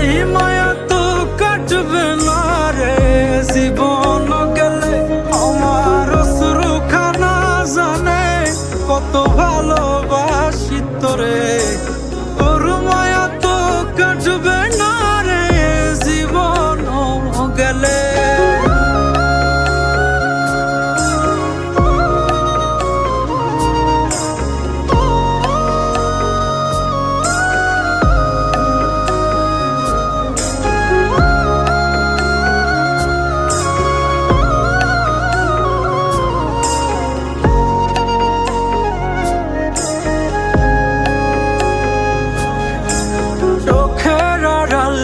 e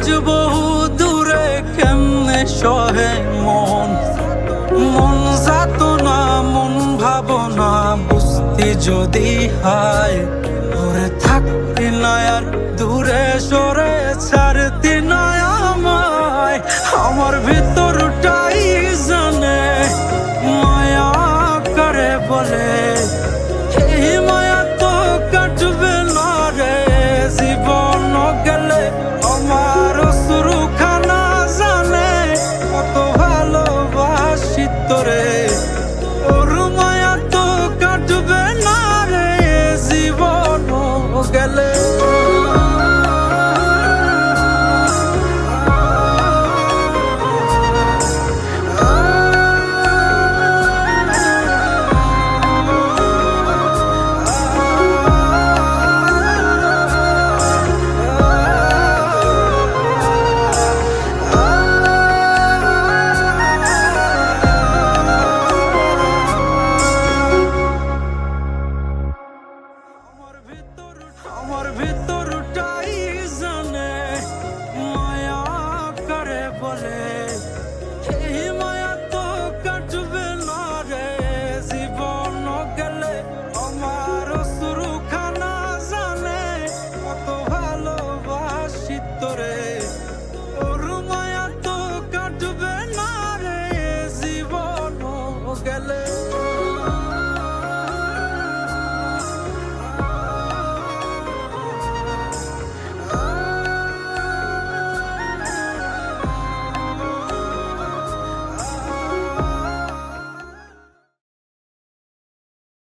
আজ বহু দূরে কেমনে সহে মন? মন যাত না মন ভাবনা বুঝতে যদি হায় morning.